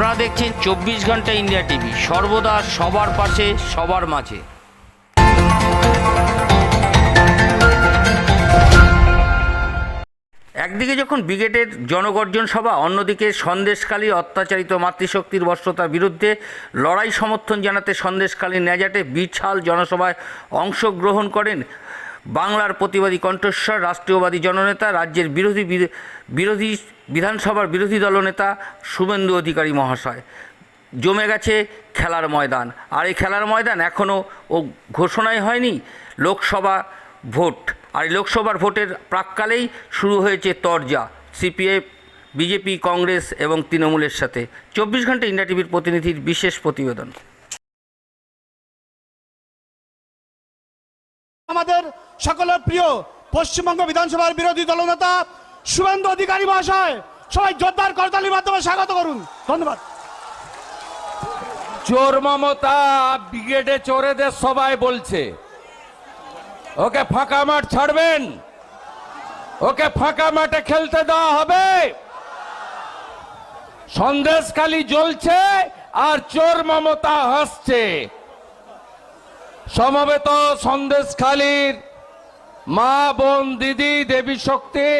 আপনারা দেখছেন চব্বিশ ঘণ্টা ইন্ডিয়া টিভি। সর্বদা সবার পাশে, সবার মাঝে। একদিকে যখন ব্রিগেডের জনগর্জন সভা, অন্যদিকে সন্দেশকালী অত্যাচারিত মাতৃশক্তির বর্ষতার বিরুদ্ধে লড়াই সমর্থন জানাতে সন্দেশকালী ন্যাজাটে বিশাল জনসভায় অংশগ্রহণ করেন বাংলার প্রতিবাদী কণ্ঠস্বর, রাষ্ট্রীয়বাদী জননেতা, রাজ্যের বিরোধী বিরো- বিরোধী বিধানসভার বিরোধী দলনেতা শুভেন্দু অধিকারী মহাশয়। জমে গেছে খেলার ময়দান। আর এই খেলার ময়দান এখনও ও ঘোষণাই হয়নি, লোকসভা ভোট। আর লোকসভার ভোটের প্রাককালেই শুরু হয়েছে তরজা সিপিএফ বিজেপি, কংগ্রেস এবং তৃণমূলের সাথে। চব্বিশ ঘণ্টা ইন্ডিয়া টিভির প্রতিনিধির বিশেষ প্রতিবেদন। আমাদের সকলের প্রিয় পশ্চিমবঙ্গ বিধানসভার বিরোধী দলনেতা শুভেন্দু অধিকারী মহাশয়, সবাই জোরদার করতালির মাধ্যমে স্বাগত করুন। ধন্যবাদ। চোর মমতা, ব্রিগেডে চোরেদের সবাই বলছে। ওকে ফাঁকা মাঠ ছাড়বেন। ওকে ফাঁকা মাঠে খেলতে দেওয়া হবে। সন্দেশখালি জ্বলছে আর চোর মমতা হাসছে। সমবেত সন্দেশখালির মা, বোন, দিদি, দেবী শক্তি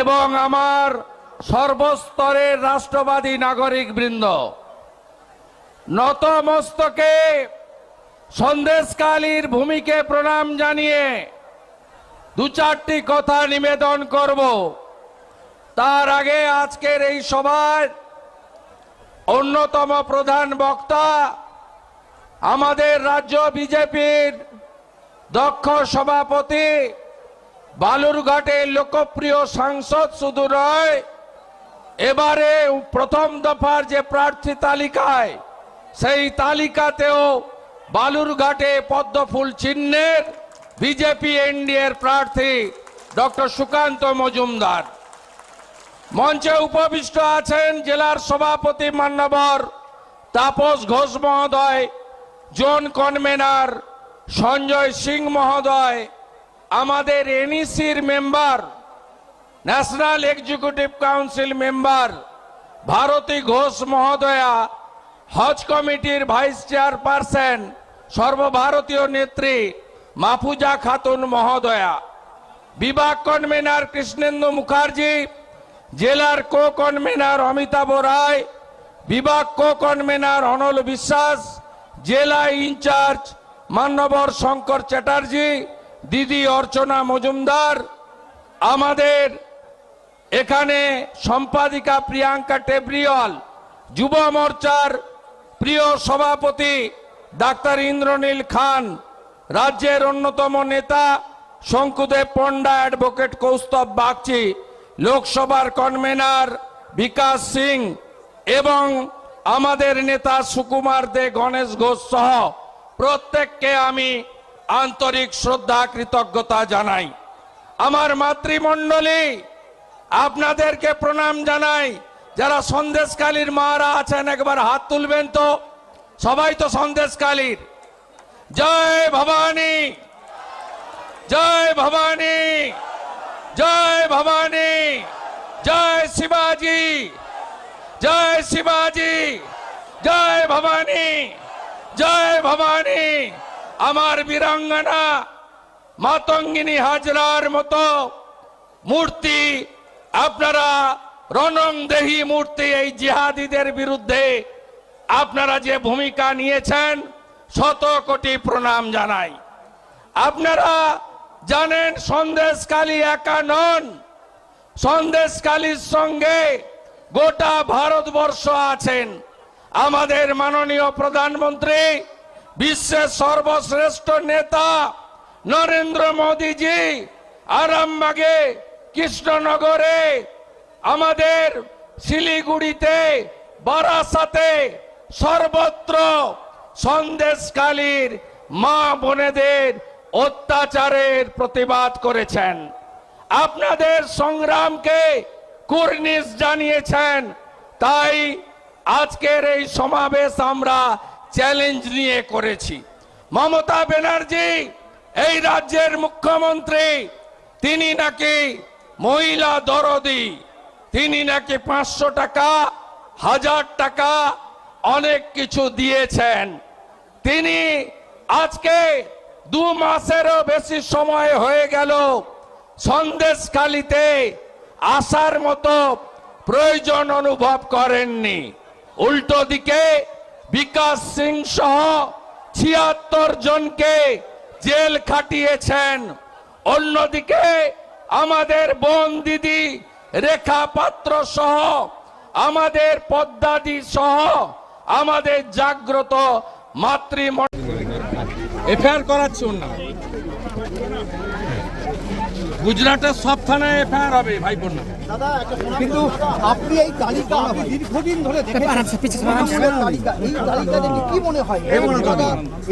এবং আমার সর্বস্তরের রাষ্ট্রবাদী নাগরিক বৃন্দ। নতমস্তকে সন্দেশকালীর ভূমিকে প্রণাম জানিয়ে দু চারটি কথা নিবেদন করব। তার আগে আজকের এই সভার অন্যতম প্রধান বক্তা আমাদের রাজ্য বিজেপির দক্ষ সভাপতি বালুরঘাটের লোকপ্রিয় সাংসদ শুধু নয়, এবারে প্রথম দফার যে প্রার্থী তালিকায়, সেই তালিকাতেও বালুরঘাটে পদ্মফুল চিহ্নের বিজেপি এনডিএর প্রার্থী ডক্টর সুকান্ত মজুমদার। মঞ্চে উপবিষ্ট আছেন জেলার সভাপতি মান্যবর তাপস ঘোষ মহোদয়, জোন কনভেনার সঞ্জয় সিং মহোদয়, আমাদের এনইসির member, national executive council member, Bharati Ghosh মহোদয়া, হজ কমিটির ভাইস চেয়ারপারসন, সর্বভারতীয় নেত্রী মাফুজা খাতুন মহোদয়া, বিভাগ কনভেনার কৃষ্ণেন্দু মুখার্জি, জেলার কো কনভেনার অমিতাভ রায়, বিভাগ কো কনভেনার অনল বিশ্বাস, জেলা ইনচার্জ মান্যবর শঙ্কর চ্যাটার্জি, দিদি অর্চনা মজুমদার, আমাদের এখানে সম্পাদিকা প্রিয়াঙ্কা টেবরিয়াল, যুব মোর্চার প্রিয় সভাপতি ডাক্তার ইন্দ্রনীল খান, রাজ্যের অন্যতম নেতা শঙ্কুদেব পণ্ডা অ্যাডভোকেট কৌস্তব বাগচি, লোকসভার কনভেনার বিকাশ সিং এবং আমাদের নেতা সুকুমার দে গণেশ ঘোষ সহ প্রত্যেককে আমি আন্তরিক শ্রদ্ধা, কৃতজ্ঞতা জানাই। আমার মাতৃমণ্ডলী, আপনাদেরকে প্রণাম জানাই। যারা সন্দেশকালীর মারা আছেন, একবার হাত তুলবেন তো। সবাই তো সন্দেশকালীর। জয় ভবানী! জয় ভবানী! জয় ভবানী! জয় শিবাজি! জয় শিবাজি! জয় ভবানী! জয় ভবানী, আমার বীরাঙ্গনা, মাতঙ্গিনী হাজরার মতো মূর্তি, আপনারা রণংদেহী মূর্তি এই জিহাদিদের বিরুদ্ধে আপনারা যে ভূমিকা নিয়েছেন, শত কোটি প্রণাম জানাই। আপনারা জানেন সন্দেশকালী একা নন সন্দেশকালীর সঙ্গে গোটা ভারতবর্ষ আছেন। আমাদের মাননীয় প্রধানমন্ত্রী, বিশ্বের সর্বশ্রেষ্ঠ নেতা নরেন্দ্র মোদীজি, আরামবাগে, কৃষ্ণনগরে, আমাদের শিলিগুড়িতে, বারাসাতে সর্বত্র সন্দেশকালীর মা বোনেদের অত্যাচারের প্রতিবাদ করেছেন। আপনাদের সংগ্রামকে কুর্নিশ জানিয়েছেন, তাই আজকের এই সমাবেশ আমরা চ্যালেঞ্জ নিয়ে করেছি। মমতা ব্যানার্জি, এই রাজ্যের মুখ্যমন্ত্রী, তিনি নাকি মহিলা দরদি, তিনি নাকি পাঁচশো টাকা, হাজার টাকা, অনেক কিছু দিয়েছেন। তিনি আজকে দু মাসেরও বেশি সময় হয়ে গেল সন্দেশখালিতে আসার মতো প্রয়োজন অনুভব করেননি। উল্টো দিকে বিকাশ সিং সহ ছিয়াত্তর জনকে জেল খাটিয়েছেন। অন্যদিকে আমাদের বোন দিদি রেখা পাত্র সহ, আমাদের পদ্মাদি সহ, আমাদের জাগ্রত মাতৃমণ্ডল এফআইআর করাচ্ছে ওর নামে। গুজরাটের সব থানায় এফআইআর হবে ভাই বোন। কিন্তু আপনি এই তালিকা আপনি দীর্ঘদিন ধরে দেখেছেন? এই তালিকা দেখে কি মনে হয়?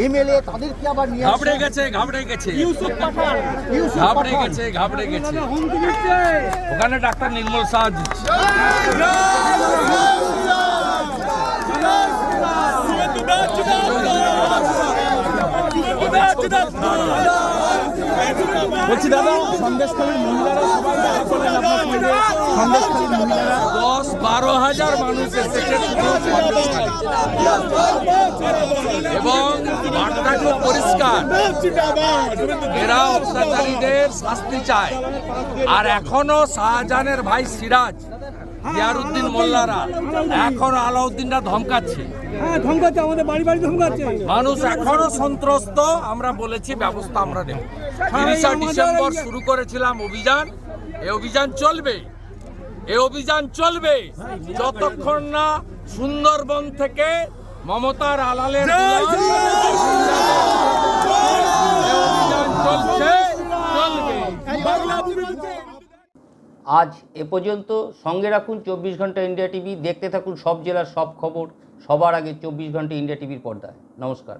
এমএলএ তাদেরকে আবার নিয়ে ঘাবড়ে গেছে ঘাবড়ে গেছে। ইউসুফ ঘাবড়ে গেছে ঘাবড়ে গেছে। ওখানে ডাক্তার নির্মল সাহা বলছি দাদা সন্দেশখালীর মহিলারা সবাই দেখা করলেন আপনার সঙ্গে। সন্দেশখালীর মহিলারা দশ বারো হাজার মানুষ এসেছে এবং বার্তা খুব পরিষ্কার এরা অত্যাচারীদের শাস্তি চায়। আর এখনও শাহজাহানের ভাই সিরাজ জিয়ারুদ্দিন মোল্লারা এখন আলাউদ্দিনরা ধমকাচ্ছে। হ্যাঁ ধমকাচ্ছে আমাদের বাড়ি বাড়ি ধমকাচ্ছে। মানুষ এখনও সন্ত্রস্ত আমরা বলেছি ব্যবস্থা আমরা নেব। তিরিশা ডিসেম্বর শুরু করেছিলাম অভিযান। এ অভিযান চলবে। এ অভিযান চলবে যতক্ষণ না সুন্দরবন থেকে মমতার আলালের দুয়ার এই অভিযান চলছে চলবে। আজ এ পর্যন্ত সঙ্গে রাখুন চব্বিশ ঘণ্টা ইন্ডিয়া টিভি। দেখতে থাকুন সব জেলার সব খবর। সবার আগে চব্বিশ ঘণ্টা ইন্ডিয়া টিভির পর্দায়। নমস্কার।